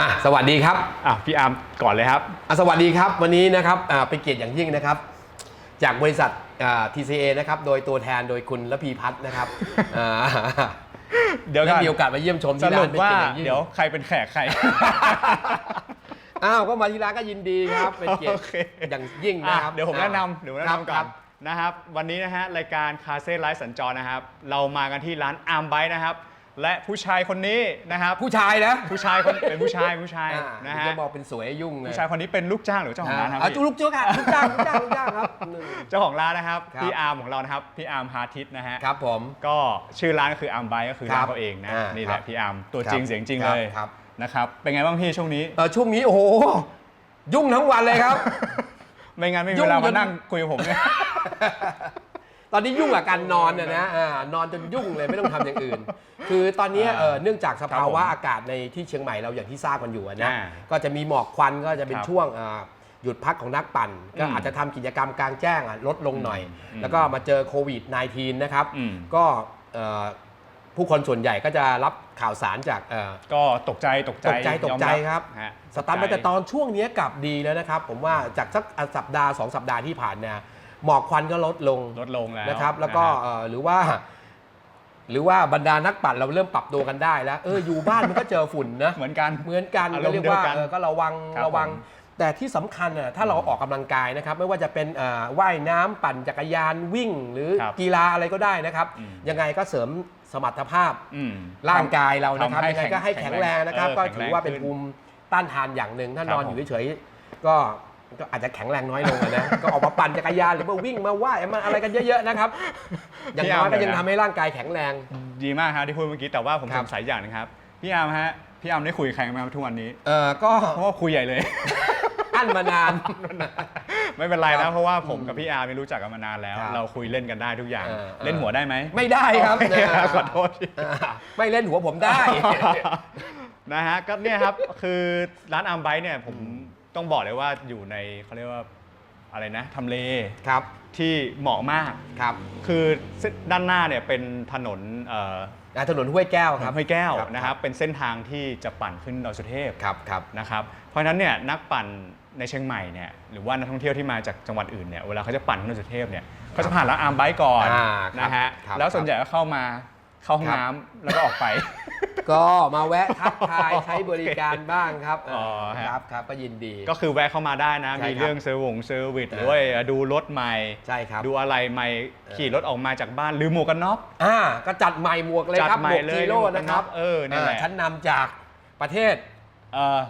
อะสวัสดีครับอะพี่อาร์มก่อนเลยครับอะสวัสดีครับ วันนี้นะครับอ่าเป็นเกียรติอย่างยิ่งนะครับ จากบริษัทอ่า TCA นะครับโดยตัวแทนโดยคุณระพีพัฒน์นะครับอ่าเดี๋ยวได้กันมีโอกาสมาเยี่ยมชมสที่รุร้านปเป็นว่าเกียรติอย่างยิ่งเดี๋ยวใครเป็นแขกใคร อ้าวก็มาที่ร้านก็ยินดีครับเป็นเกียรติโอเค อย่างยิ่งอะนะครับเดี๋ยวผมแนะนำเดี๋ยวผมแนะนำก่คอรันบ นะครับ วันนี้นะฮะรายการคาเซ่ไลฟ์สัญจรนะครับ เรามากันที่ร้านอาร์มไบนะครับ และผู้ชายคนนี้นะครับผู้ชายนะผู้ชายคนเป็นผู้ชายผู้ชายอ่านะฮะจะบอกเป็นสวยยุ่งเลยผู้ชายคนนี้เป็นลูกจ้างหรือเจ้าของร้านครับอ่าพี่ลูกจ้างลูกจ้างลูกจ้างลูกจ้างครับหนึ่งเจ้าของร้านนะครับครับพี่อาร์มของเรานะครับพี่อาร์มฮาทิตนะฮะครับผมก็ชื่อร้านก็คืออาร์มไบก็คือร้าครันบเขาเองนะอ่านี่แหครัละบพี่อาร์มตัวครับจริงเสียงจริงครัเลบยครับนะครับเป็นไงบ้างพี่ช่วงนี้เออช่วงนี้โอ้โหยุ่งทั้งวันเลยครับ ไม่งั้นไม่มียุ่งเวลาจมานนั่งคุยกับผมเนี่ย ตอนนี้ยุ่งกับการนอนเนี่ยนะอ่านอนจนยุ่งเลยไม่ต้องทำอย่างอื่น คือตอนนี้อ่าเอ่อเนื่องจากสภาวะครับผมอากาศในที่เชียงใหม่เราอย่างที่ทราบกันอยู่อะนะอ่าก็จะมีหมอกควันก็จะเป็นครับช่วงอ่าหยุดพักของนักปั่น ก็อืมอาจจะทำกิจกรรมกลางแจ้งอะลดลงหน่อย อืมแล้วก็มาเจอโควิด -19 นะครับ อืม ก็เอ่อผู้คนส่วนใหญ่ก็จะรับข่าวสารจากเอ่อ ก็ตกใจตกใจตกใจตกใจยอมครับ ฮะสตาร์ทใจไปแต่ตอนช่วงนี้กลับดีแล้วนะครับ ผมว่าจากสักสัปดาห์สองสัปดาห์ที่ผ่านเนี่ย หมอกควันก็ลดลงลดลงแล้วนะครับ แล้วก็นะฮะ เอ่อหรือว่า หรือว่าบรรดานักปั่นเราเริ่มปรับตัวกันได้แล้วเอออยู่บ้านมันก็เจอฝุ่นนะ เหมือนกัน เหมือนกันอารก็มณ์เรียกว่าเดียวกันเออก็ระวังครับระวัง ผมแต่ที่สำคัญน่ะถ้าเราออกกำลังกายนะครับ ไม่ว่าจะเป็นเอ่อว่ายน้ำปั่นจักรยานวิ่ง หรือครับกีฬาอะไรก็ได้นะครับ อืม ยังไงก็เสริมสมรรถภาพอืม ร่างกายเรานะครับทำให้ยังไงก็ให้แข็แข็งงแรงนะครับ เออก็แข็งถืแรองว่าเป็นขึ้นภูมิต้านทานอย่างหนึ่งถ้าครับนอนอยู่เฉยๆก็ ก็อาจจะแข็งแรงน้อยลงอะนะ ก็ออกมาปั่นจักรยานหรือมาวิ่งมาว่ายมาอะไรกันเยอะๆนะครับ อย่างน้อยก็ยังทำให้ร่างกายแข็งแรง ดีมากครับที่พูดเมื่อกี้แต่ว่าผมครัสบงสัยอย่างหนึงครับ พี่อาร์มฮะ พี่อาร์มได้คุยกับใครไหมครับทุกวันนี้ เออก็เพราะว่าคุยใหญ่เลย อั้นมานาน ไม่เป็นไรครันะบเพราะว่าผมกับพี่อาร์มไม่รู้จักกันมานานแล้ว ครับเราคุยเล่นกันได้ทุกอย่าง เออเออ เล่นหัวได้ไหมไม่ได้ครับโอเคนะขอโทษอ่าไม่เล่นหัวผมได้ นะฮะก็เนี่ยครับ คือร้านอาร์มไบเนี่ยผม ต้องบอกเลยว่าอยู่ในเขาเรียกว่าอะไรนะทำเลครับที่เหมาะมาก ครับคือเส้นด้านหน้าเนี่ยเป็นถนนเอ่ออ่าถนนห้วยแก้วครับห้วยแก้วครับ นะครับ เป็นเส้นทางที่จะปั่นขึ้นดอยสุเทพ ครับครับ นะครับเพราะฉะนั้นเนี่ยนักปั่นในเชียงใหม่เนี่ยหรือว่านักท่องเที่ยวที่มาจากจังหวัดอื่นเนี่ยเวลาเขาจะปั่นขึ้นดอยสุเทพเนี่ยเขาจะผ่านร้านอาร์มไบค์ก่อนอ่าครับนะฮะครับแล้วส่วนใหญ่ก็เข้ามา เข้าห้องครับน้ำแล้วก็ออกไป ก็มาแวะทักทายใช้บริการบ้างครับอ๋อฮะ ครับครับก็ยินดี ก็คือแวะเข้ามาได้นะ ใช่มีครับเรื่องเซอร์วงเซอร์วิสอ่าหรือว่าดูรถใหม่ ใช่ครับ ดูอะไรใหม่เออขี่รถออกมาจากบ้านลืมหมวกกันน็อก อ่าก็จัดใหม่หมวกเลยจัดครับใหม่หมวกเลยจีโร่หมวกกันนะครับน็อกเออนั่นแหละาชั้นนำจากประเทศเอ่อ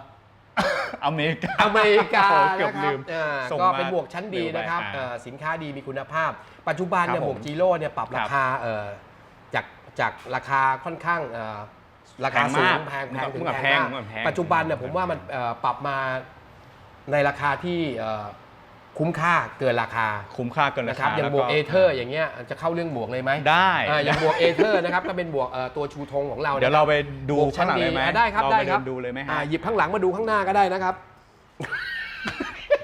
อเมริกาอเมริกาโอ้โหเกือบนะครัลืบมอ่าส่งก็มาเป็นหมวกชั้นดีนะครับเร็วไปเอ่อสินค้าดีมีคุณภาพ ปัจจุบันเนี่ยครับหผมมวกจีโร่เนี่ยปรับครัราบคาเอ่อ จากจากราคาค่อนข้างเอ่อราคาแพงสูมางกแพงแพงถึงเมื่อแพแพงงมากเมื่อแพงปัจจุบันเนี่ยผมว่ามันเอ่อปรับมาในราคาที่เอ่อคุ้มค่าเกินราคา คุ้มค่าเกินรานะครับคาอย่างบวกเอแล้เธอร์อย่างเงี้ยจะเข้าเรื่องบวกเลยไหมได้อ่าอย่างบวกเอเธอร์นะครับก็เป็นบวกเอ่อตัวชูธงของเราเดี๋ยวนะคเราบไปดูบวกชั้ข้านงหลังดีเลยไหมอะได้ครับเาได้ปครับเนดูเลยไหมฮะอ่าหยิบข้างหลังมาดูข้างหน้าก็ได้นะครับ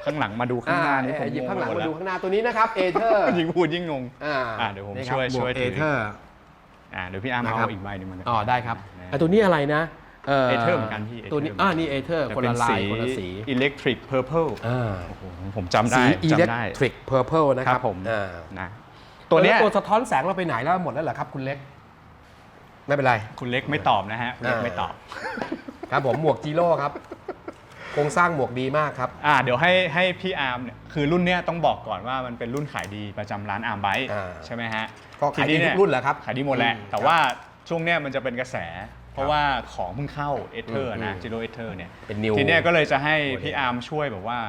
ข้างหลังมาดูข้างหน้านี่ผมอ่หยิบข้างหลังดมาแวดูข้างหน้าตัวนี้นะครับเอเธอร์ยิ่งพูดยิ่งงงอ่าอะเดี๋ยวผมนี่ครับช่วยบช่กวยเอถือเธอร์ อ่าเดี๋ยวพี่อาร์มนะครับ เอาอีกใบหนึงมาอ๋อได้ครับนะอะตัวนี้อะไรนะ Aether เหมือนกันพี่ตัวนี้ Aether อ่านี่เอเธอร์แต่คนเป็ละลายคนละสีอิเล็กทริกเพอร์เพลอ่าผมจำได้สีอิเล็กจำได้ ทริกเพอร์เพลนะคครัรับบผมอ่านะตัวเนี้ย แล้ตัวสะท้อนแสงเราไปไหนแล้วหมดแล้วเหรอครับคุณเล็ก ไม่เป็นไร คุณเล็กไม่ตอบนะฮะคุณเล็กไม่ตอบ ครับผมหมวกจีโร่ครับโค รงสร้างหมวกดีมากครับ อ่าเดี๋ยวให้ให้พี่อาร์มเนี่ยคือรุ่นเนี้ยต้องบอกก่อนว่ามันเป็นรุ่นขายดีประจำร้านอาร์มไบอ่า ใช่ไหมฮะก็ขายดีทีทุกรุ่นแหละครับ ขายดีหมดแหละอืมแต่ว่าช่วงเนี้ยมันจะเป็นกระแส เพราะว่าของเพิ่งเข้าเอเธอร์อืมนะอืมจิโรเอเธอร์เนี่ยเป็นนิวทีเนี้ยก็เลยจะให้ตัวพี่นี้อาร์มช่วยแบบว่า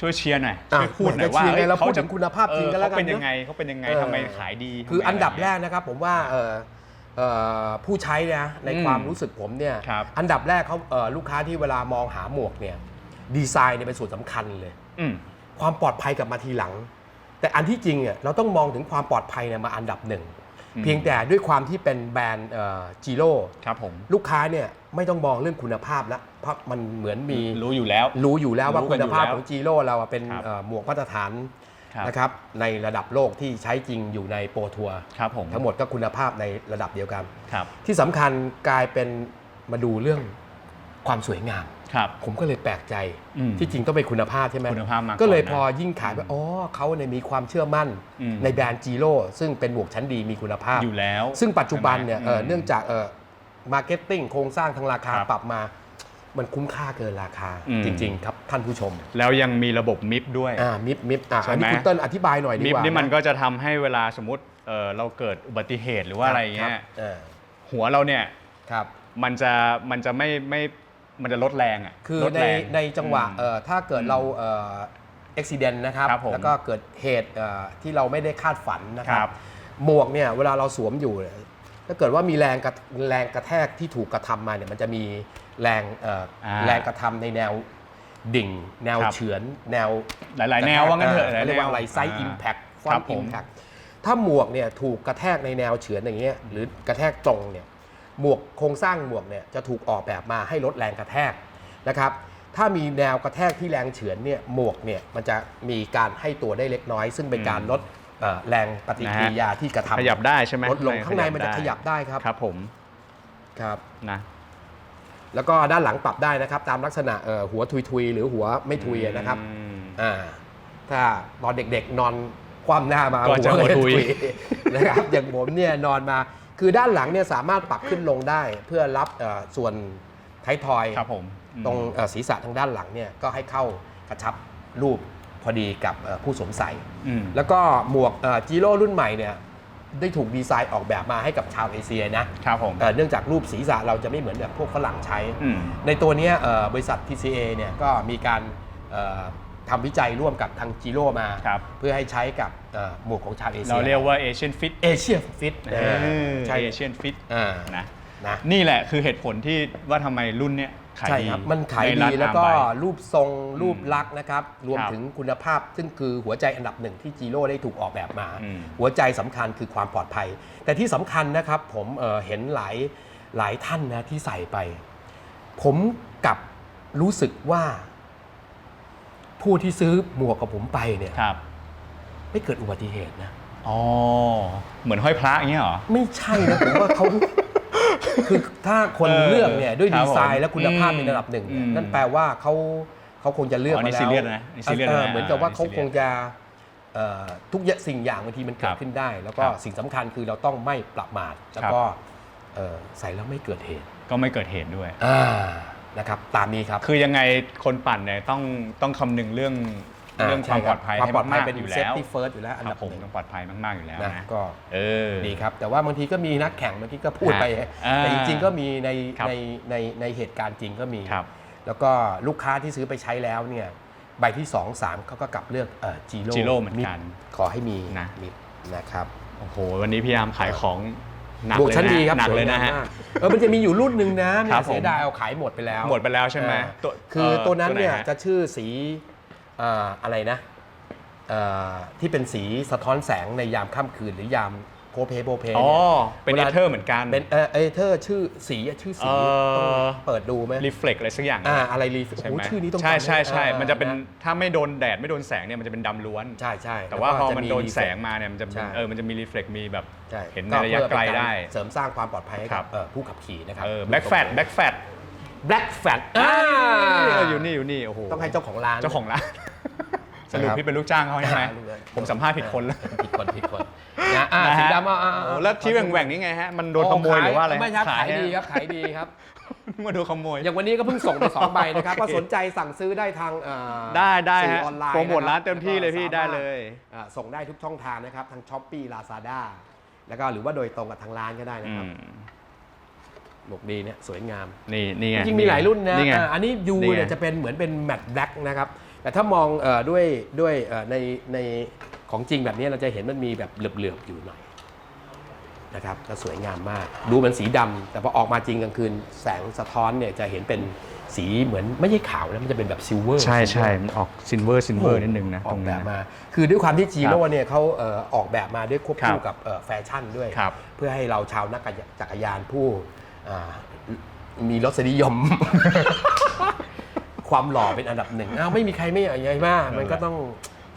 ช่วยเชียร์หน่อยอะช่วยพูดหน่อยจะว่าเชียร์ไงอ้ยเราพูดจะถึงคุณภาพจริงกันแล้วกันเออเขาเป็นนะยังไงเขาเป็นยังไงเออ ทำไมขายดีคือทำไมอันดับะไแรกนะครับผมว่าเอ่อเอ่อ ผู้ใช้นะในอืมความรู้สึกผมเนี่ยครับอันดับแรกเขาเอ่อลูกค้าที่เวลามองหาหมวกเนี่ยดีไซน์เนี่ยเป็นส่วนสำคัญเลยอืมความปลอดภัยกลับมาทีหลัง แต่อันที่จริงเนี่ยเราต้องมองถึงความปลอดภัยเนี่ยมาอันดับหนึ่งอืมเพียงแต่ด้วยความที่เป็นแบรนด์จีโร่ครับผมลูกค้าเนี่ยไม่ต้องมองเรื่องคุณภาพแล้วเพราะมันเหมือนมีรู้อยู่แล้ว รู้อยู่แล้วว่ารู้กัคุนอยู่ณภาพแล้วของจีโร่เราอะเป็นครับเอ่อหมวกมาตรฐานครับ นะครับในระดับโลกที่ใช้จริงอยู่ในโปรทัวร์ครับผมทั้งหมดก็คุณภาพในระดับเดียวกันครับที่สำคัญกลายเป็นมาดูเรื่องความสวยงามครับผมก็เลยแปลกใจอืมที่จริงต้องเป็นคุณภาพใช่ไหมคุณภาพมาก่อนก็เลยนะพอยิ่งขายว่าอ๋อเขาเนี่ยมีความเชื่อมั่นอืมในแบรนด์จีโร่ซึ่งเป็นหมวกชั้นดีมีคุณภาพอยู่แล้ว ซึ่งปัจจุบันเนี่ยใช่ไหมเอ่ออมเนื่องจากเอ่อมาร์เก็ตติ้งโครงสร้างทางราคาครับปรับมา มันคุ้มค่าเกินราคาอืม จริง ๆ ครับท่านผู้ชมแล้วยังมีระบบมิฟด้วย อ่ามิฟมิฟอ่าใช่อันนี้ไหมคุณเติ้ลอธิบายหน่อยดีมิฟกว่านี่มันะก็จะทำให้เวลาสมมติเอ่อเราเกิดอุบัติเหตุหรือว่าอะไรอย่างเงี้คยบเออหัวเราเนี่ยครับ มันจะมันจะไม่ไม่มันจะลดแรงอะคือลดในแรง ในจังหวะอืมเอ่อถ้าเกิดเราเอ่ออุบิเหตุนะครับ ครับผมแล้วก็เกิดเหตุเอ่อที่เราไม่ได้คาดฝันนะคครัรับ บ หมวกเนี่ยเวลาเราสวมอยู่เนี่ยถ้าเกิดว่ามีแรงกระแรงกระแทกที่ถูกกระทำมาเนี่ยมันจะมี แรงเอ่ออา แรงกระทำในแนวดิ่ง แนวครับเฉือน แนวหลาย ๆ แนวว่างั้นเถอะหลายเรียกว่าอะไรแนวไซส์อิมแพคฟอครันบต์ผอิมมแพคถ้าหมวกเนี่ยถูกกระแทกในแนวเฉือนอย่างเงี้ยหรือกระแทกตรงเนี่ยหมวกโครงสร้างหมวกเนี่ยจะถูกออกแบบมาให้ลดแรงกระแทกนะครับถ้ามีแนวกระแทกที่แรงเฉือนเนี่ยหมวกเนี่ยมันจะมีการให้ตัวได้เล็กน้อย ซึ่งเป็นการลดเอ่อแรงปฏิกิริยาที่กระทำขยับได้ใช่ไหมลดลงข้างในมันจะขยับได้ครับครับผมครับ นะ แล้วก็ด้านหลังปรับได้นะครับ ตามลักษณะเอ่อหัวทุยๆ หรือหัวไม่ทุยนะครับอืมอ่าถ้าตอนเด็กๆนอนคว่ำหน้ามาก็จะหัวทุยนะครับอย่างผมเนี่ยนอนมาคือด้านหลังเนี่ยสามารถปรับขึ้นลงได้ เพื่อรับเอ่อส่วนไทยทอยครับผมอืมตรงเอ่อศีรษะทางด้านหลังเนี่ยก็ให้เข้ากระชับรูปพอดีกับเอ่อผู้สวมใส่อืมแล้วก็หมวกจีโร่รุ่นใหม่เนี่ย ได้ถูกดีไซน์ออกแบบมาให้กับชาวเอเชียนะครับผมเอ่อเนื่องจากรูปศีรษะเราจะไม่เหมือนแบบพวกฝรั่งใช้อืมในตัวเนี้ยเอ่อบริษัท TCA เนี่ยก็มีการเอ่อทำวิจัยร่วมกับทางจีโร่มาครับเพื่อให้ใช้กับเอ่อหมวกของชาวเอเชีเรายเรียกว่าเอเชียนฟิตเอเชียฟิตใช่ใช่เอเชียนฟิตอ่านะ นะนี่แหละคือเหตุผลที่ว่าทำไมรุ่นเนี้ยขายใช่ดีครับมันขายในดีร้านแล้วก็อาร์มไบค์รูปทรงรูปลักษณ์นะครับ รวมครับถึงคุณภาพซึ่งคือหัวใจอันดับหนึ่งที่จีโร่ได้ถูกออกแบบมา อืมหัวใจสำคัญคือความปลอดภัย แต่ที่สำคัญนะครับผมเอ่อเห็นหลายหลายท่านนะที่ใส่ไป ผมกลับรู้สึกว่า ผู้ที่ซื้อหมวกกับผมไปเนี่ยครับไม่เกิดอุบัติเหตุนะ อ๋อเหมือนห้อยพระอย่างเงี้ยเหรอ ไม่ใช่นะผมว่าเขา คือถ้าคนเออเลือกเนี่ยด้วยครับดีไซน์ผมและคุณภาพอืมเป็นระดับหนึ่งเนี่ยอืมนั่นแปลว่าเขาเขาคงจะเลือกอ๋อมานี่แล้ว serious นะนี่ serious เออนะเหมือนกับว่าอ่าเขานี่คงจะเอ่อทุกอย่างสิ่งอย่างบางทีมันเกิคดรับขึ้นได้ แล้วก็ครับสิ่งสำคัญคือเราต้องไม่ประมาทแล้วก็เอ่อใส่แล้วไม่เกิดเหตุก็ไม่เกิดเหตุด้วย อ่านะครับตามนี้ครับ คือยังไงคนปั่นเนี่ยต้องต้องคำนึงเรื่อง เรื่องความปลอดภัยความให้ปลอดภัยมากเป็นๆอยู่เซฟแล้วตี้เฟิร์สอยู่แล้วอันครัดับบผมหนึ่งต้องปลอดภัยมาก ๆ อยู่แล้วนะนะก็เออ ดีครับ แต่ว่าบางทีก็มีนักแข่งเมื่อกี้ก็พูดไป อ่าแต่จริงๆก็มีในครับ ในในในเหตุการณ์จริงก็มี ครับ แล้วก็ลูกค้าที่ซื้อไปใช้แล้วเนี่ยใบที่ 2 3เขาก็กลับเลือกเอ่อจีโร่ Giro เหมือนกันขอให้มีนะ มิดนะครับโอ้โห วันนี้พยายามขายของหนักบวกเลยชั้นนะดีครับหนักเลยนะสวฮะงามมากเออมันจะมีอยู่รุ่นหนึ่งนะเนี่ครัยบผม เสียดายเอาขายหมดไปแล้วหมดไปแล้วใช่ไหมเออตัวคือตัวนั้นเนี่ยไหฮจะชื่อสีเอ่ออะไรนะเอ่อที่เป็นสีสะท้อนแสงในยามค่ำคืนหรือยามโพเพโพเพอ๋อเนี่ยเป็นเวเอลาเธอร์เหมือนกันเป็นเออเอเธอร์ชื่อสีอะชื่อสีเอ่อต้องเปิดดูไหมรีเฟล็กอะไรสักอย่างอ่าอะไรรีใช่โอ้ไหมโหชื่อนี้ต้องใช่จำใช่ใช่อ่ามันจะเป็นนะถ้าไม่โดนแดดไม่โดนแสงเนี่ยมันจะเป็นดำล้วนใช่ใช่แต่ว่าพอล้ก็มันจะโดนรีเฟแสล็กงมาเนี่ยมันจะใช่เออมันจะมีรีเฟล็กมีแบบใช่เห็นในระยะไกลได้ เสริมสร้างความปลอดภัยให้ครักับบเอ่อผู้ขับขี่นะครับเออแบ็กแฟตแบ็กแฟต แบล็กแฟตอยู่นี่อยู่นี่โอ้โหต้องให้เจ้าของร้าน เจ้าของร้านสรุปพี่เป็นลูกจ้างเขาใช่ไหมลูกจ้างผมสัมภาษณ์ผิดคนแล้วผิดคนผิดคนนะอ่านะสีฮะดำอะอะอะโอ้แล้วที่แหว่งๆนี่ไงฮะมันโดนขโมยหรือว่าอะไรไม่ครับขายดีคฮะรับขายดีครับมาโดนขโมย อย่างวันนี้ก็เพิ่งส่งไปสองใบนะครับโอเคก็สนใจสั่งซื้อได้ทางเอ่อได้ได้สื่อฮะออนไลน์โปรโมทะคบร้านเต็มที่เลยพี่แวก็ได้สามารถเลยอ่าส่งได้ทุกช่องทางนะครับทางช้อปปี้ลาซาด้าแล้วก็หรือว่าโดยตรงกับทางร้านก็ได้นะอืครับม หมวกดีเนี่ยสวยงาม นี่นี่ไงจริงๆมีหลายรุ่นนะนี่ไง อ่าอันนี้ยูนี่ไง เนี่ยจะเป็นเหมือนเป็นแมตต์แบล็กนะครับ แต่ถ้ามองเอ่อด้วยด้วยเอ่อในในของจริงแบบนี้เราจะเห็นมันมีแบบเหลือบๆอยู่หน่อยนะครับก็สวยงามมาก ดูเหมันสีดำแต่พอออกมาจริงกลางคืน แสงสะท้อนเนี่ยจะเห็นเป็นสีเหมือนไม่ใช่ขาวนะมันจะเป็นแบบซิลเวอร์ ใช่ใช่มันออกซินเวอร์ซินเวอร์นิดนึงนะอตอรกงแบนี้บนะ มา คือด้วยความที่จีโร่เนี่ยเขาเอ่อออกแบบมาด้วยควบคู่ครับกับเอ่อแฟชั่นด้วย ครับเพื่อให้เราชาวนักจักรยานผู้ อ่ามีรสนิยม ความหล่อเป็นอันดับหนึ่งอ้าวไม่มีใครไม่ใหญ่มาก มันก็ต้อง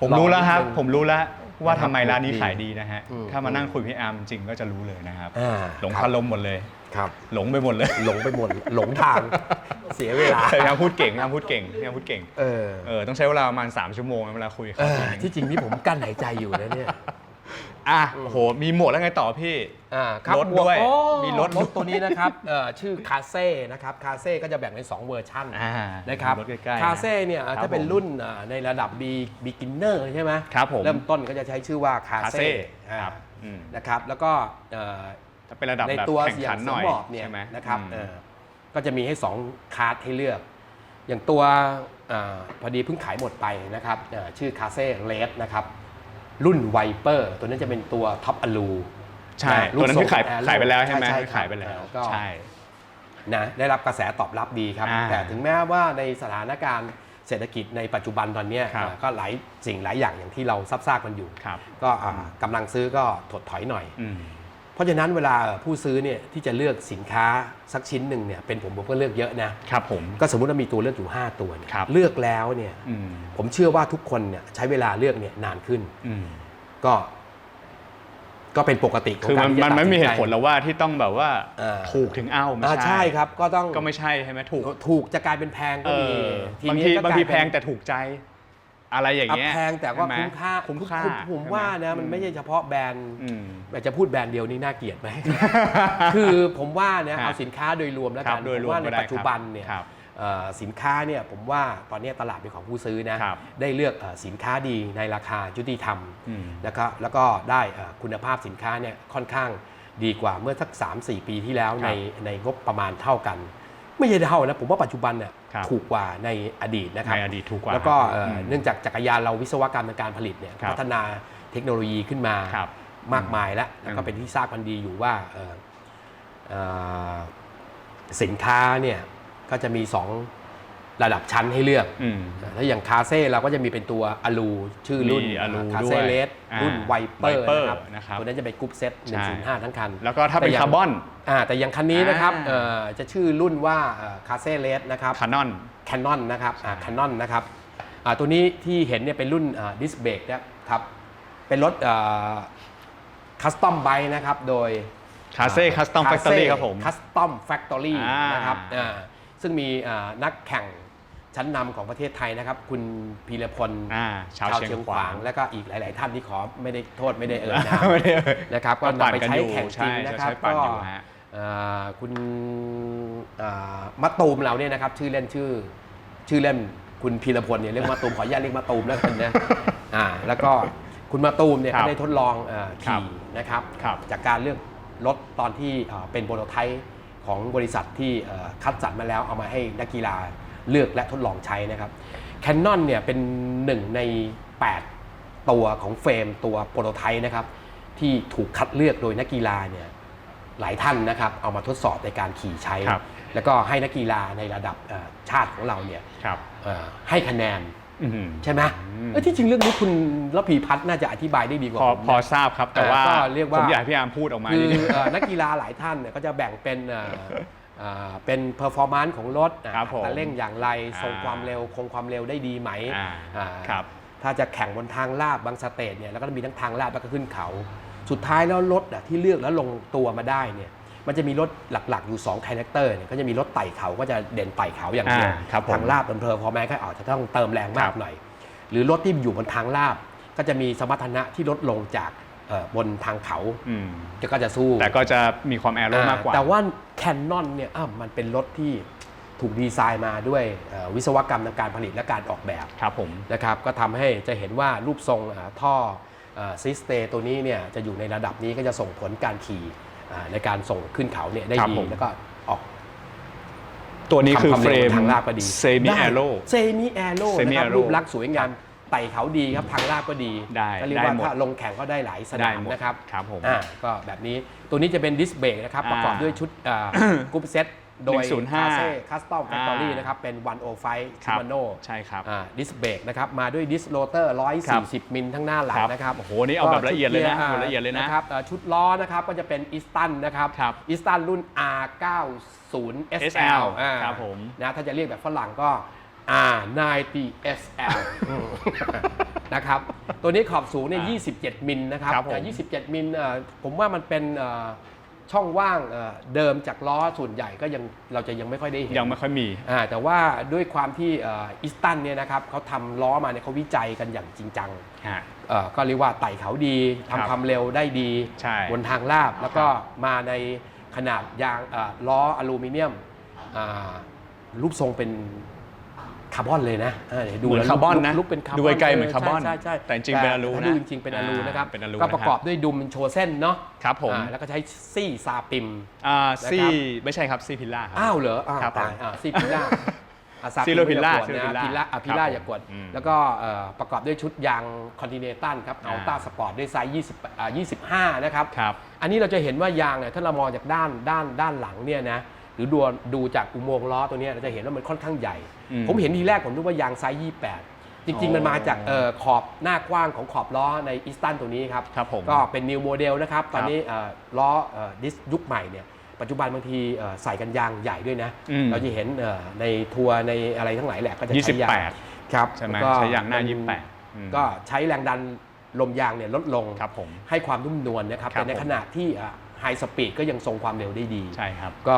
ผมรู้แล้วครับหอนิดนึงผมรู้แล้วว่าทำไมร้านนี้ดีขายดีนะฮะอืมถ้ามานั่งคุยพี่อาร์มจริงก็จะรู้เลยนะครับ อ่าหลงครับคารมหมดเลย ครับ หลงไปหมดเลยหลงไปหมดหลงทาง เสียเวลาพยายามพูดเก่งพยายามพูดเก่งพยายามพูดเก่งเออ เออต้องใช้เวลาประมาณ3ชั่วโมงเวลาคุยกับเอเขาอที่จริงนี่ผมกั้นหายใจอยู่นะเนี่ย อะโอ้โห มีหมวดแล้วไงต่อพี่ อ่าครับรถด้วยโอ้มีรถรถตัวนี้นะครับเอ่อชื่อคาเซ่นะครับคาเซ่ก็จะแบ่งเป็น 2 เวอร์ชันอ่านะครับรถใกล้ๆนะคาเซ่เนี่ยครับถ้าเป็นผมรุ่นอ่าในระดับ B beginner ใช่ไหมครับผมเริ่มต้นก็จะใช้ชื่อว่าคาคาเซ่เซ่ครับอืม นะครับแล้วก็เอ่อถ้าเป็นระดับในแบบตัวแข่งอย่าขังนสหน่อยมอบเนี่ยใช่ไหมนะครับอืม เออก็จะมีให้ 2 คาร์ดให้เลือก อย่างตัวอาพอดีเพิ่งขายหมดไปนะครับเอ่อชื่อคาเซ่เลสนะครับ รุ่นไวเปอร์ตัวนั้นจะเป็นตัวท็อปอลูใช่รูปตัวนั้นที่ขายทรงขายไปแล้วใช่ไหมใช่ครับขายไปแล้วก็ใช่นะได้รับกระแสตอบรับดีครับอ่าแต่ถึงแม้ว่าในสถานการณ์เศรษฐกิจในปัจจุบันตอนเนี้ยครับอ่าก็หลายสิ่งหลายอย่างอย่างที่เราทราบๆกันอยู่ครับก็อ่ากำลังซื้อก็ถดถอยหน่อยอืม เพราะฉะนั้นเวลาผู้ซื้อเนี่ยที่จะเลือกสินค้าสักชิ้นหนึ่งเนี่ยเป็นผมผมก็เลือกเยอะนะครับผมก็สมมุติว่ามีตัวเลือกอยู่ 5 ตัวเนี่ยครับเลือกแล้วเนี่ยอืมผมเชื่อว่าทุกคนเนี่ยใช้เวลาเลือกเนี่ยนานขึ้นอืมก็ก็เป็นปกติของคือการมันที่จะมันไม่มีเหตัดตุสินใจผลแล้วว่าที่ต้องแบบว่าเออถูกถึงเอ้าไม่อ่าใช่ใช่ครับก็ต้องก็ไม่ใช่ใช่ไหมถูกถูกจะกลายเป็นแพงก็เอมีอบางนี้ทีก็บางกลยทีเป็นแพงแต่ถูกใจ อะไรอย่างอะเงี้ยแพงแต่ว่าใช่ไหคุ้มค่าคุ้มค่าผมผมใช่ไหว่านะมันไม่ใช่เฉพาะแบรนด์อืมอยากจะพูดแบรนด์เดียวนี่น่าเกลียดไหมคือผมว่าเนี่ยครับเอาสินค้าโดยรวมแล้วครักับนโดยผมรวมว่าในก็ได้ปัจจุบันเนี่ยครับเอ่อสินค้าเนี่ยผมว่าตอนนี้ตลาดเป็นของผู้ซื้อนะครับได้เลือกเอ่อสินค้าดีในราคายุติธรรมอืมนะครับแล้วก็ได้เอ่อคุณภาพสินค้าเนี่ยค่อนข้างดีกว่าเมื่อสัก 3-4 ปีที่แล้วครับในในงบประมาณเท่ากัน ไม่ใช่เท่านะผมว่าปัจจุบันเนี่ยครับถูกกว่าในอดีตนะครับในอดีตถูกกว่าแล้วก็เอ่ออมเนื่องจากจักรยานเราวิศวกรรมในการผลิตเนี่ยครับพัฒนาเทคโนโลยีขึ้นมาครับมากมายแล้ว แล้วก็อืมเป็นที่ทราบกันดีอยู่ว่าเอ่อเอ่อสินค้าเนี่ยก็จะมี2 ระดับชั้นให้เลือกอืมแล้วอย่างคาเซ่เราก็จะมีเป็นตัวอลูชื่อรุ่นมี Alu คาด้เซ่วยเลสอ่ารุ่นไวเปอร์ Viper นะครับนะครับตัวนั้นจะเป็นกรุ๊ปเซตใช่ 105 ทั้งคันแล้วก็ถ้าเป็นแต่ยังคาร์บอน อ่าแต่อย่างคันนี้นะครับอ่า เอ่อจะชื่อรุ่นว่าคาเซ่เลสนะครับ คานอน แคนนอนนะครับอ่าแคนนอนนะครับอ่าตัวนี้ที่เห็นเนี่ยเป็นรุ่นดิสเบรกนะครับ เป็นรถคัสตอมไบนะครับ โดยคาเซ่คัสตอมแฟคทอรี่ครับผมคัสตอมแฟคทอรี่อ่านนะครับอ่าซึ่งมีอ่านักแข่ง ชั้นนำของประเทศไทยนะครับ คุณพีรพลอ่าชาวเชียงขวาง และก็อีกหลาย ๆ ท่านที่ขอไม่ได้โทษไม่ได้เอ่ยนะไม่ได้เอ่ยนะครับก็ก็ปั่นนำไปกันใช้อยู่แข่งจริงใช่นะครับใช้ปั่นก็อยู่ฮะอ่าคุณอ่ามะตูมเราเนี่ยนะครับ ชื่อเล่นชื่อ ชื่อเล่นคุณพีรพลเนี่ยเรียกมะตูมขออนุญาตเรียกมะตูมแล้วกันนะอ่าแล้วก็คุณมะตูมเนี่ยครัก็บได้ทดลองเอ่อครับขี่นะครับครับ จากการเลือกรถตอนที่เอ่อเป็นโปรโตไทป์ของบริษัทที่เอ่อคัดสรรมาแล้วเอามาให้นักกีฬา เลือกและทดลองใช้นะครับแคนนอนเนี่ยเป็นหนึ่งใน 8 ตัวของเฟรมตัวโปรโตไทป์นะครับที่ถูกคัดเลือกโดยนักกีฬาเนี่ยหลายท่านนะครับเอามาทดสอบในการขี่ใช้ครับแล้วก็ให้นักกีฬาในระดับเอ่อชาติของเราเนี่ยครับเอ่อให้คะแนนอื้อหือใช่ไหมอืมเอ้ยที่จริงเรื่องนี้คุณระพีพัฒน์น่าจะอธิบายได้ดีกว่าพอผมนะพอทราบครับแต่ว่าเอ่อก็เรียกว่าผมอยากให้พี่อาร์มพูดออกมาคืนิอดนึงเอ่อนักกีฬาหลายท่านเนี่ยก็จะแบ่งเป็น เอ่อเอ่อเป็นเพอร์ฟอร์มนซ์ของรถอะครับผมอัตราเร่งอย่างไรอ่าทรงความเร็วคงความเร็วได้ดีไหมอ่าอ่าครับ ถ้าจะแข่งบนทางลาบบางสเตจเนี่ยแล้วก็มีทั้งทางลาบแล้วก็ขึ้นเขา สุดท้ายแล้วรถอะที่เลือกแล้วลงตัวมาได้เนี่ยมันจะมีรถหลักๆอยู่2คาแรคเตอร์เนี่ยก็จะมีรถไต่เขาก็จะเด่นไต่เขาอย่างเดียวอ่าครับผมทางลาบบนเพอร์ฟอร์แมนซ์ก็อาจจะต้องเติมแรงมาครักบ หน่อย หรือรถที่อยู่บนทางลาบก็จะมีสมรรถนะที่ลดลงจากเอ่อ บนทางเขาอืมก็จะสู้ แต่ก็จะมีความแอโรมากกว่า แต่ว่าแคนนอนเนี่ยอ้าวมันเป็นรถที่ถูกดีไซน์มาด้วยเอ่อวิศวกรรมในการผลิตและการออกแบบครับผมนะครับก็ทำให้จะเห็นว่ารูปทรงอ่าท่อซิสเตตัวนี้เนี่ยจะอยู่ในระดับนี้ก็จะส่งผลการขี่อ่าในการส่งขึ้นเขาเนี่ยได้ครับดีผมแล้วก็ออก ตัวนี้คือทำวามเฟรร็วมทางลาบก็ดีเซมิแอโรเซมิแอโร่ Semi นะครับ Aero รูปลักษณ์สวยงาม ไต่เขาดีครับทางลาบก็ดีได้ก็เรียกได้ว่าหมด ถ้าลงแข่งก็ได้หลายสได้นามหมดนะครับ ครับผม อ่าก็แบบนี้ตัวนี้จะเป็นดิสเบรกนะครับ อ่าประกอบด้วยชุดกรุ๊ปเซตโดย105คาเซ่คัสตอมแฟคทอรี่อ่าน นะครับ เป็น 105ครับ Shimano ใช่ครับ ดิสเบรกนะครับ มาด้วยดิสโรเตอร์ ครับ140 มิลทั้งหน้าหลังครับนะครับโอ้โหนี่เอาแบบละเอียดเลยนะก็ชุเอาละเอียดเลยนะนะครับอ่าชุดล้อนะครับ ก็จะเป็นอิสตันนะครับครับอิสตันรุ่น R90 SL SL อ่าครับผมนะถ้าจะเรียกแบบฝรั่งก็ R90 SL อืมนะครับ ตัวนี้ขอบสูงเนี่ยอ่า27 มิลนะครับครับผมแต่27 มิลเอ่อผมว่ามันเป็นเอ่อช่องว่างเอ่อเดิมจากล้อส่วนใหญ่ก็ยังเราจะยังไม่ค่อยได้เห็น ยังไม่ค่อยมี อ่าแต่ว่าด้วยความที่อิสตันเนี่ยนะครับเขาทำล้อมาเนี่ยเขาวิจัยกันอย่างจริงจังฮะเอ่อก็เรียกว่าไต่เขาดีครับทำความเร็วได้ดีใช่บนทางลาบ แล้วก็มาในขนาดยางเอ่อล้ออลูมิเนียมอ่ารูปทรงเป็น คาร์บอนเลยนะเออดี๋ยวดูเหมือนแล้วคาร์บอนนะลุกเป็นคาร์บอนดูไกลๆเหมือนคาร์บอนใช่ใช่แต่จริงๆเป็นอลูนะถ้าดูจริงๆเป็นอลูนะครับอ่าเป็นอลูก็ประกอบนะครับด้วยดุมโชเส้นเนาะครับผมอ่าแล้วก็ใช้ซี่ซาปิมอ่านะครับซี่ไม่ใช่ครับซี่พิลล่าครับอ้าวเหรออ้าวครับตายอ่าซี่พิล่าอะซาซิโรพิลล่าอย่ากดนะซิโรพิลล่าพิล่าอะพิล่าครับอย่ากดอืมแล้วก็เอ่อประกอบด้วยชุดยางคอนติเนตัลครับอ่าอัลต้าสปอร์ตด้วยไซส์20อ่า25 นะครับครับ อันนี้เราจะเห็นว่ายางเนี่ยถ้าเรามองจากด้านด้านด้านหลังเนี่ยนะ หรือดูดูจากอุโมงค์ล้อตัวเนี้ยเราจะเห็นว่ามันค่อนข้างใหญ่ อืมผมเห็นทีแรกผมนึกว่ายางไซส์28 จริง ๆ มันมาจากเอ่อขอบหน้ากว้างของขอบล้อในอีสตันตัวนี้ครับ ครับผม ก็เป็นนิวโมเดลนะครับ ตอนนี้เอ่อล้อเอ่อดิสยุคใหม่เนี่ยปัจจุบันบางทีเอ่อใส่กันยางใหญ่ด้วยนะ อืม เราจะเห็นเอ่อในทัวร์ในอะไรทั้งหลายแหละก็จะใช้ยาง28ครับใช่ไหมแล้วก็ใช้ยางหน้ามั28อืมก็ใช้แรงดันลมยางเนี่ยลดลง ครับผม ให้ความนุ่มนวลนะครับครับแต่ในขณะที่ ไฮสปีดก็ยังทรงความเร็วได้ดี ใช่ครับ ก็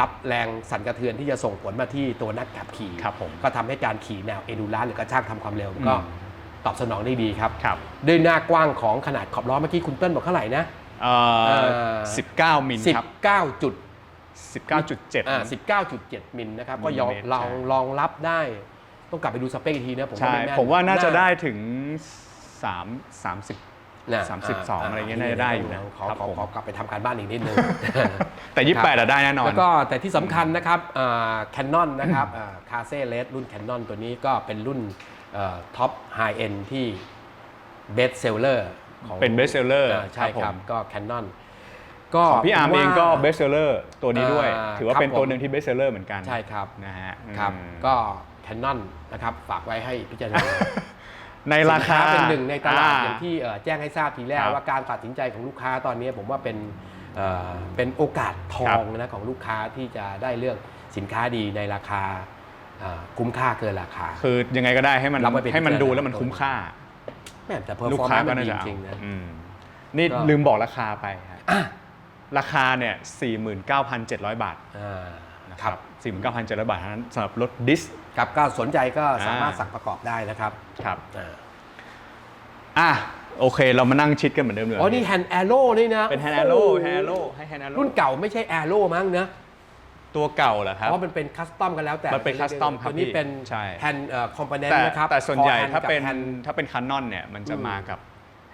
รับแรงสั่นกระเทือนที่จะส่งผลมาที่ตัวนักขับขี่ครับผมก็ทำให้การขี่แนวเอดูลานหรือกระชากทำความเร็วก็อืมตอบสนองได้ดีครับครับด้วยหน้ากว้างของขนาดขอบล้อเมื่อกี้คุณเติ้ลบอกเท่าไหร่นะเอ่อเอ่อ19มิลครับ19จุด19.7อ่า19.7มิลนะครับก็ยอมมิลลิเมตรรองใช่รองรับได้ ต้องกลับไปดูสเปคอีกทีนะผมว่าใช่ไม่แม่นผมว่าน่าจะได้ถึง3 30 นะ32 อะไรเงี้ยน่าจะได้อยู่นะขอครับขอผมขอกลับไปทำการบ้านอีกนิดนึง แต่ 28อะได้แน่นอน แล้วก็แต่ที่สำคัญนะครับแคนนอนนะครับคาเซ่เลสรุ่นแคนนอนตัวนี้ก็เป็นรุ่นท็อปไฮเอ็นที่เบสเซลเลอร์ของเป็น best seller อ่าใช่ครับผมครับก็แคนนอน ก็ของพี่อาร์มผเองว่าก็ best seller ตัวนี้ด้วย อ่าถือว่าครับเป็นตัวผมหนึ่งที่ best seller เหมือนกันใช่ครับ นะฮะครับ อืม ก็แคนนอนนะครับ ฝากไว้ให้พิจารณา ในราคาสินเป็นหนึ่งในตลาดอ่อย่างที่เอ่อแจ้งให้ทราบทีแรกครับว่าการตัดสินใจของลูกค้าตอนนี้ผมว่าเป็นเอ่อเป็นโอกาสทอครังบนะของลูกค้าที่จะได้เลือกสินค้าดีในราคาเอ่อคุ้มค่าเกินราคา คือยังไงก็ได้ให้มันรับไว้เป็นให้มันดูพิจารณาแล้วมันคุ้มค่าแม่แต่เพอร์ลูกฟอร์ค้าแมนซ์ก็มันน่าดีจะเอาจริงๆนะอืมนี่ก็ลืมบอกราคาไปฮะอะราคาเนี่ย 49,700 บาทอ่า นะคครัรับบ49,700 บาทเท่านั้นสำหรับรถดิส ครับก็สนใจก็สามารถอ่าสั่งประกอบได้นะครับครับอ่าอะโอเค เรามานั่งชิดกันเหมือนเดิมเลยอ๋อนี่แฮนด์แอโร่นี่นะเป็นแฮนด์แอโร่โอ้โหแฮนด์แอโร่ให้แฮนด์แอโร่รุ่นเก่าไม่ใช่แอโร่มั้งเนอะตัวเก่าเหรอครับเพราะมันเป็นคัสตอมกันแล้วแต่มันเป็น custom ครับตัวนี้พี่เป็นใช่แฮนด์คอมโพเนนแต่ต์นะครับแต่ส่วนใหญ่คอ hand ถ้าเป็นกับ hand ถ้าเป็นคันนอนเนี่ยมันจะอืมมากับ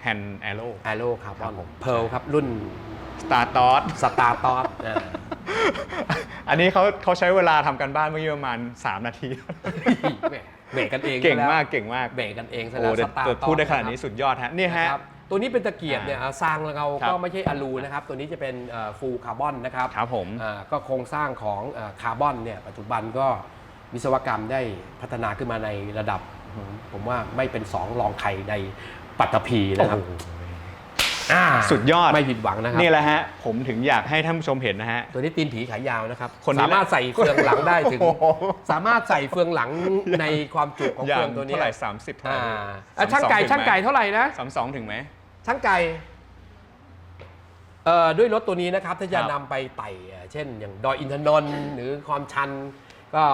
แฮนด์แอโร่แอโร่ครับครับผมเพิร์ลครับรุ่นสตาร์ตอสสตาร์ตอส อันนี้เขาเขาใช้เวลาทำกันบ้านเมื่อกี้ประมาณ 3 นาที เบรกกันเองเก่งซะแล้วมากเก่งมากเบรกกันเองซะโอ้แล้วแต่แต่พูดได้ขนาดนี้สุดยอดฮะนี่ฮะนะครับตัวนี้เป็นตะเกียบเนี่ยอ่าซางเราครัก็บไม่ใช่อลูนะครับ ตัวนี้จะเป็นฟูลคาร์บอนนะครับครับผมอ่าก็โครงสร้างของคาร์บอนเนี่ยปัจจุบันก็วิศวกรรมได้พัฒนาขึ้นมาในระดับ ผมว่าไม่เป็นสองรองใครในปัตตภีนะครับอ่าสุดยอด ไม่ผิดหวังนะครับ นี่แหละฮะ ผมถึงอยากให้ท่านผู้ชมเห็นนะฮะ ตัวนี้ตีนผีขายาวนะครับ คนนี้สามารถใส่เฟืองหลังได้ถึง โอ้โห สามารถใส่เฟืองหลังในความจุของอย่าเฟืงองตัวนี้เท่าไหร่30เท่าไหอ่าร่อะช่างไก่ช่างไก่เท่าไหร่นะ สามสองถึงไหม ช่างไก่เอ่อด้วยรถตัวนี้นะครับ ถ้าจะครับนำไปไต่เอ่อเช่น อย่างดอยอินทนนท์หรือความชัน ก็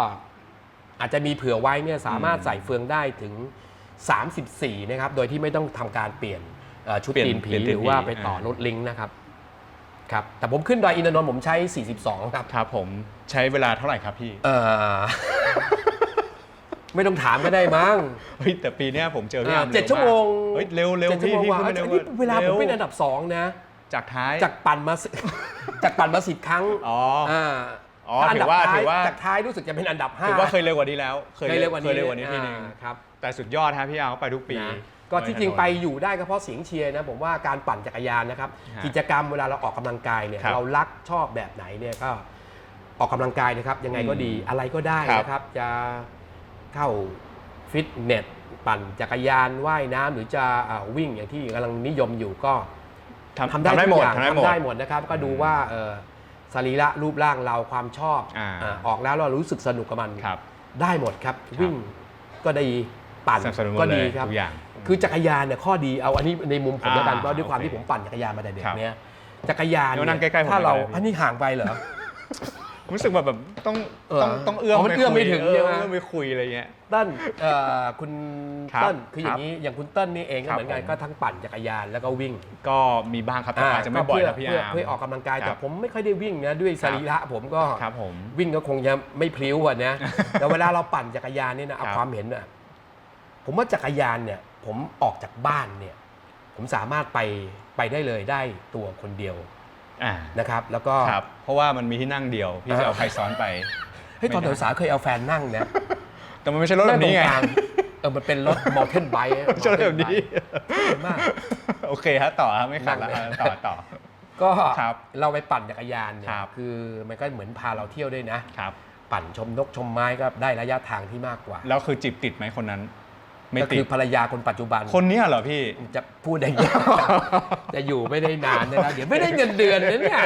อาจจะมีเผื่อไว้เนี่ยสามารถใส่เฟืองได้ถึง 34 นะครับ โดยที่ไม่ต้องทำการเปลี่ยนเอ่อ ชุดเปลี่ยนตีนผีเปลี่ยนตีนหรือว่าผีไปต่ออ่ารถลิงก์นะครับครับ แต่ผมขึ้นดอยอินทนนท์ผมใช้ 42 ครับครับผมใช้เวลาเท่าไหร่ครับพี่เออไม่ต้องถามก็ได้มั้ง เฮ้ยแต่ปีเนี้ยผมเจอพี่อ่าอาร์มเจ็ดร็ชั่วโมงากเฮ้ยเร็วเร็วจ็ดชั่พี่โมงพี่กว่าขึ้นไปเร็วอันนี้เวลาผมเป็นร็อันดับสองนะ จากท้าย จากปั่นมาสิจากปั่นมาสิบครั้งอ๋ออ่าอ๋อถ้นถืดัอว่าท้ยถือว่า จากท้ายรู้สึกจะเป็นอันดับห้าถือว่าเคยเร็วกว่านี้แล้วเคยเร็วกว่านี้เคยเร็วกว่านี้ทีนึง อ่าครับ แต่สุดยอดฮะพี่อาร์มเขาไปทุกปี นะ ก็ที่จริงไปอยู่ได้ก็เพราะเสียงเชียร์นะผมว่าการปั่นจักรยานนะครับ ฮะกิจกรรมเวลาเราออกกำลังกายเนี่ยครับเรารักชอบแบบไหนเนี่ยก็ออกกำลังกายนะครับ ยังไงก็ดีอะไรก็ได้ครับนะครับ จะเข้าฟิตเนสปั่นจักรยานว่ายน้ำหรือจะอ่าวิ่งอย่างที่กำลังนิยมอยู่ก็ ทำทำได้ทำได้ทุกหมดอย่างทำได้หมด ทำได้หมดนะครับ ก็ดูว่าเออสรีระรูปร่างเราความชอบอ่าอ่าออกแล้วเรารู้สึกสนุกกับมัน ครับ ได้หมดครับ วิ่งก็ดีปั่นสนับสนุนหมก็ดเลดียครับ ทุกอย่าง คือจักรยานเนี่ยข้อดีเอาอันนี้ในมุมผมแล้วกันอ่าเพราะด้วยความโอเคที่ผมปั่นจักรยานมาแต่เด็กครับเนี่ยจักรยานเดี๋ยวนั่งใกล้ๆผมถ้าเราหน่อยก็ได้พี่อันนี้ห่างไปเหรอ รู้สึกแบบแบบต้องเออต้องต้องเอื้อมอ๋อมันเอื้อมไม่คุยถึงเออใช่ไหม เอื้อมไปคุยอะไรเงี้ย เต้นเอ่อคุณครับเต้นคืออครัย่าบงนี้อย่างคุณเต้นนี่เองก็ครับเหมือนกันผม ก็ทั้งปั่นจักรยานแล้วก็วิ่งก็มีบ้างครับแต่อาจจะไม่บ่อยก็นะพี่เพื่ออาร์ม เพื่อออกกำลังกายคแต่รับผมไม่ค่อยได้วิ่งนะด้วยสรีระผมก็ครับผมวิ่งก็คงจะไม่พลิ้วอะนะแต่เวลาเราปั่นจักรยานนี่นะเอาครับ ความเห็นอะผมว่าจักรยานเนี่ย ผมออกจากบ้านเนี่ยผมสามารถไปไปได้เลยได้ตัวคนเดียวอ่านะครับ แล้วก็ครับ เพราะว่ามันมีที่นั่งเดียว พี่จะเอาใครซ้อนไปเฮ้ยตอนไม่ได้สาวๆเคยเอาแฟนนั่งนะแต่มันไม่ใช่รถแบบนี้ไงงตรงกลางเออมันเป็นรถมอเตอร์ไบค์ ไม่ใช่รถแบบนี้ มาก โอเคฮะต่อฮะไม่ขัดละนั่งเลย ต่อต่อ ก็ครับเราไปปั่นจักรยานเนี่ยครับ คือมันก็เหมือนพาเราเที่ยวด้วยนะ ครับ ปั่นชมนกชมไม้ก็ได้ระยะทางที่มากกว่า แล้วคือจีบติดไหมคนนั้น ไม่ก็ติคืดอภรรยาคนปัจจุบันคนเนี้ยเหรอพี่ จะพูดอย่างนี้จะอยู่ไม่ได้นานนะเดี๋ยวไม่ได้เงินเดือนนะเนี่ย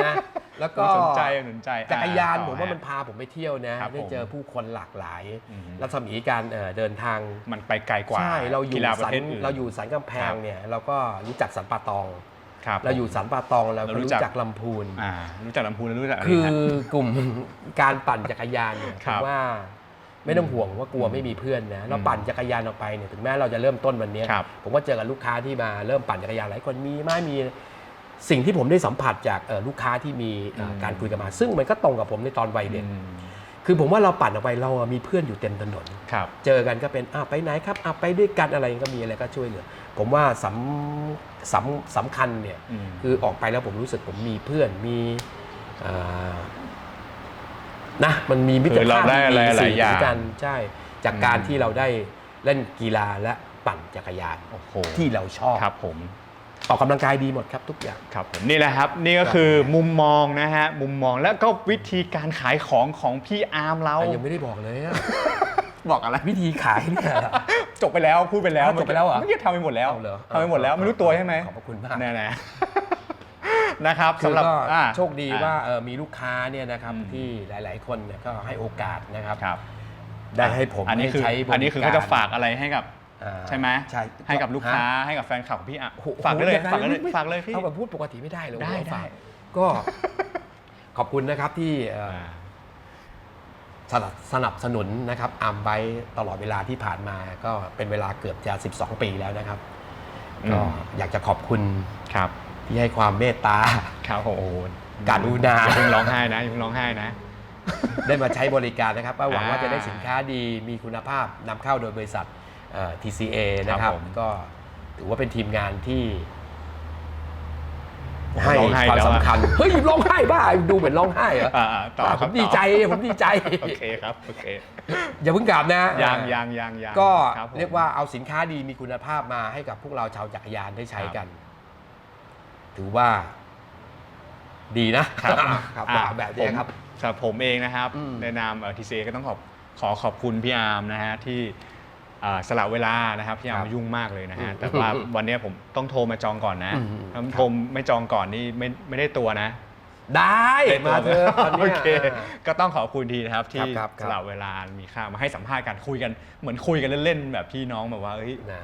นะแล้วก็สนใจสนใจจักรยานอ่ผมว่าต่อฮะมันพาผมไปเที่ยวนะครับได้เจอผู้คนหลากหลาย อืมรัศมีการเอ่อเดินทาง มันไปไกลกว่าใช่เราอยู่กีฬาประสันเภทอื่น เราอยู่สันกำแพงเนี่ยเราก็รู้จักสันป่าตอง ครับ เราอยู่สันป่าตองเราเราก็รู้รู้จัก จักลำพูน อ่ารู้จักลำพูนแล้วรู้จักอะไรคือฮะกลุ่ม การปั่นจักรยานเนี่ยคผรับมว่า ไม่ต้องห่วงว่ากลัวไม่มีเพื่อนนะเราอืมปั่นจักรยานออกไปเนี่ยถึงแม้เราจะเริ่มต้นวันเนี้ยครับผมก็เจอกับลูกค้าที่มาเริ่มปั่นจักรยานหลายคนมีไหม่มีสิ่งที่ผมได้สัมผัสจากเอ่อลูกค้าที่มีเอ่ออมการคุยกันมา ซึ่งมันก็ตรงกับผมในตอนวัยเด็กอืมคือผมว่าเราปั่นออกไปเรามีเพื่อนอยู่เต็มถนนครับเจอกันก็เป็นอ้าวไปไหนครับอ้าวไปด้วยกันอะไรก็มีอะไรก็ช่วยเหลือผมว่าสำสำสำคัญเนี่ยอืมคือออกไปแล้วผมรู้สึกผมมีเพื่อนมีเอ่อ นะมันมีมิตรคือเราภาพได้อะไรมีหลายสิ่งอย่างกันใช่ จากการอืมที่เราได้เล่นกีฬาและปั่นจักรยานโอ้โหที่เราชอบครับผมออกกำลังกายดีหมดครับทุกอย่างครับผมนี่แหละครับ นี่ก็คือมุมมองนะฮะมุมมองแล้วก็วิธีการขายของของพี่อาร์มเราแต่ยังไม่ได้บอกเลยอะบอกอะไรวิธีขายเนี่ยจบไปแล้วพูดไปแล้วอ้าวจบไปแล้วเหรอเมื่อกี้ทำไปหมดแล้วเอาเหรอทำไปหมดแล้วไม่รู้ตัวใช่ไหมขอบพระคุณมากแน่ๆ นะครับคือสำหรับก็อ่าโชคดีอ่ว่าเอ่อมีลูกค้าเนี่ยนะครับอืม ที่หลาย ๆ คนเนี่ยก็ให้โอกาสนะครับ ครับได้ให้ผมอันนี้คือให้ใช้บริการอันนี้คือเขาจะฝากอะไรให้กับ อ่าใช่ไหมใช่ให้กับลูกค้าฮะให้กับแฟนคลับของพี่อะโอ้โหฝากได้เลยอฝากได้เลยไม่ฝากเลยพี่ เอาแบบพูดปกติไม่ได้เลยได้ผมได้ฝากก็ ขอบคุณนะครับที่เอ่อ อ่า สนับสนับสนุนนะครับอาร์มไบตลอดเวลาที่ผ่านมาก็เป็นเวลาเกือบจะ 12 ปีแล้วนะครับ อืม ก็อยากจะขอบคุณครับ ที่ให้ความเมตตา ครับผมโอ้โหการุณา อย่เพิ่งร้องไห้นะอย่าเพิ่งร้องไห้นะ ได้มาใช้บริการนะครับก็หวังว่าอ่าจะได้สินค้าดีมีคุณภาพนำเข้าโดยบริษัทเอ่อ TCA นะคครัรับบผม ก็ถือว่าเป็นทีมงานที่โอ้โหให้ร้องไห้ความแล้วอะสำคัญ เฮ้ยร้องไห้บ้าดูเหมือนร้องไห้เหรออ่าอ่าต่อคผรับมดีใจต่อผมดีใจ โอเคครับโอเคอย่าเพิ่งกลับนะยังยังยังยังก็ครับผม เรียกว่าเอาสินค้าดีมีคุณภาพมาให้กับพวกเราชาวจักรยานได้ใช้กัน ถือว่าดีนะครับครับอะแบบนี้ครับ ผมสำหรับผมเองนะครับ อืมในนามทีซีก็ต้องขอบขอขอบคุณพี่อาร์มนะฮะที่อ่าสละเวลานะครับพี่อาร์มยุ่งมากเลยนะฮะอืมแต่ว่าวันนี้ผมต้องโทรมาจองก่อนนะอืม ถ้าโทรไม่จองก่อนนี่ไม่ไม่ได้ตัวนะ ได้มาเถอะตอนโอเนี้ย เค ก็ต้องขอบคุณทีนะครับที่ครับครับสละเวลา มีค่ามาให้สัมภาษณ์กันคุยกัน เหมือนคุยกันเล่นๆ แบบพี่น้องแบบว่าเฮ้ยนะ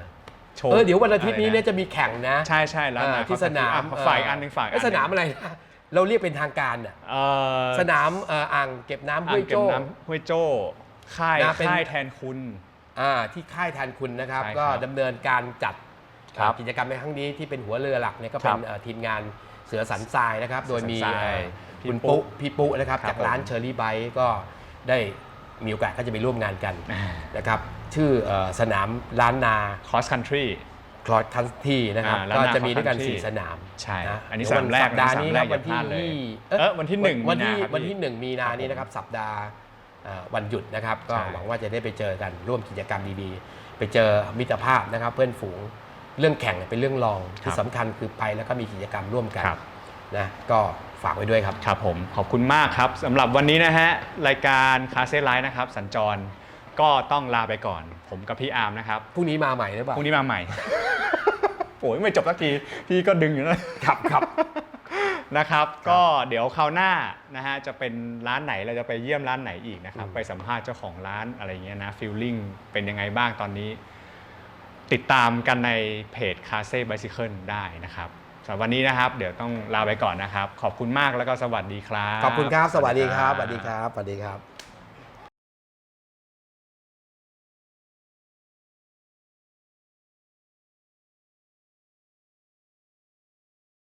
โชว์เออเดี๋ยววันอาทิตย์นี้ะไรเนี่ยจะมีแข่งนะใช่ใช่แล้วอ่านะที่สนามอะฝ่ายอันหนึ่งฝ่ายเอ้ยสนามอะไรนะเราเรียกเป็นทางการอะเอ่อสนามเอ่ออ่างเก็บน้ำห้วยอ่างเก็บโจ้น้ำห้วยโจ้ค่ายนะเป็นค่ายแทนคุณอ่าที่ค่ายแทนคุณนะครับใช่ครับก็ดำเนินการจัดครับกิจกรรมในครั้งนี้ที่เป็นหัวเรือหลักเนี่ยก็เป็นครับเอ่อทีมงานเสือสันทรายนะครับ โดยมีเสือสันทรายเอ่อพี่คุณปุ๊ปุ๊พี่ปุ๊นะครับครับจากร้านผมเชอรี่ไบค์ก็ได้มีโอกาสก็จะไปร่วมงานกันอ่านะครับ ชื่อเอ่อสนามล้านนา cross country คลอดคันที่นะครับ อ่าล้านก็นาจะมีด้วยกัน cross country 4 สนามใช่นะอันนี้เดี๋ยวสนามแรกสัปดาห์นี้ครับนะวันที่สนามแรกอย่าพลาดเลยยี่เออวันที่หนึ่งวันที่มีนาครับวันที่พี่หนึ่งมีนานี้ครับผมนะครับสัปดาห์เอ่อวันหยุดนะครับ ก็ใช่ หวังว่าจะได้ไปเจอกันร่วมกิจกรรมดีๆ ไปเจอมิตรภาพนะครับ เพื่อนฝูงเรื่องแข่งเป็นเรื่องรองที่สำคัญคือไปแล้วก็มีกิจกรรมร่วมกันครับ นะก็ฝากไว้ด้วยครับ ครับผม ขอบคุณมากครับสำหรับวันนี้นะฮะ รายการคาเซ่ไลฟ์นะครับ สัญจร ก็ต้องลาไปก่อน ผมกับพี่อาร์มนะครับพรุ่งนี้มาใหม่หรือเปล่าพรุ่งนี้มาใหม่ โอ้ยไม่จบสักทีพี่ก็ดึงอยู่นะครับครับนะครับ ก็เดี๋ยวคราวหน้านะฮะจะเป็นร้านไหนเราจะไปเยี่ยมร้านไหนอีกนะครับอืมไปสัมภาษณ์เจ้าของร้านอะไรเงี้ยนะฟิลลิ่งเป็นยังไงบ้างตอนนี้ ติดตามกันในเพจคาเซ่ไบซิเคิลได้นะครับสำหรับวันนี้นะครับ เดี๋ยวต้องลาไปก่อนนะครับ ขอบคุณมากแล้วก็สวัสดีครับ ขอบคุณครับ สวัสดีครับ สวัสดีครับ สวัสดีครับ